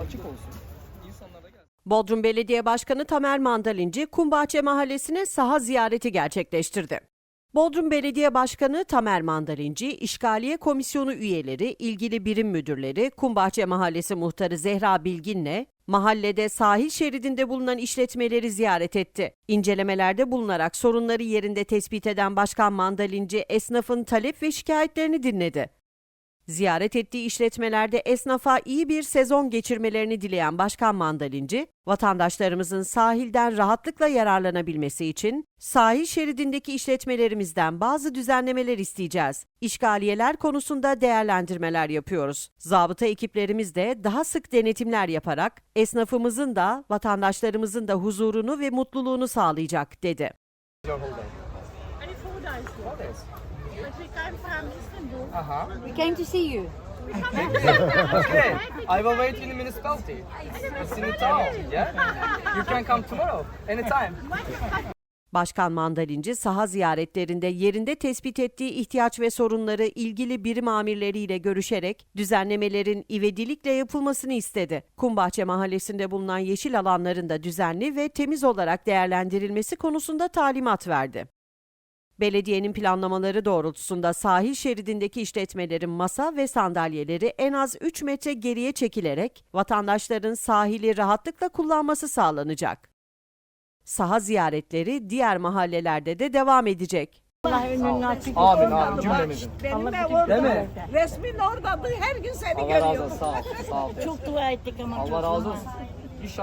açık olsun. Bodrum Belediye Başkanı Tamer Mandalinci, Kumbahçe Mahallesi'ne saha ziyareti gerçekleştirdi. Bodrum Belediye Başkanı Tamer Mandalinci, İşgaliye Komisyonu üyeleri, ilgili birim müdürleri, Kumbahçe Mahallesi Muhtarı Zehra Bilgin'le mahallede sahil şeridinde bulunan işletmeleri ziyaret etti. İncelemelerde bulunarak sorunları yerinde tespit eden Başkan Mandalinci, esnafın talep ve şikayetlerini dinledi. Ziyaret ettiği işletmelerde esnafa iyi bir sezon geçirmelerini dileyen Başkan Mandalinci, vatandaşlarımızın sahilden rahatlıkla yararlanabilmesi için sahil şeridindeki işletmelerimizden bazı düzenlemeler isteyeceğiz. İşgaliyeler konusunda değerlendirmeler yapıyoruz. Zabıta ekiplerimiz de daha sık denetimler yaparak esnafımızın da vatandaşlarımızın da huzurunu ve mutluluğunu sağlayacak dedi. But we from Istanbul. Uh-huh. We came to see you. Okay. I will wait in the municipality. It's in the town. Yeah? You can come tomorrow. Anytime. Başkan Mandalinci saha ziyaretlerinde yerinde tespit ettiği ihtiyaç ve sorunları ilgili birim amirleriyle görüşerek düzenlemelerin ivedilikle yapılmasını istedi. Kumbahçe Mahallesi'nde bulunan yeşil alanların da düzenli ve temiz olarak değerlendirilmesi konusunda talimat verdi. Belediyenin planlamaları doğrultusunda sahil şeridindeki işletmelerin masa ve sandalyeleri en az 3 metre geriye çekilerek vatandaşların sahili rahatlıkla kullanması sağlanacak. Saha ziyaretleri diğer mahallelerde de devam edecek. Allah önünü açık Amin amin cümlemizin. Benim Değil ev mi? Resmin oradadır. Her gün seni Allah razı görüyorum. olsun. Sağ ol. Sağ ol. Çok dua ettik ama Allah çok razı olsun.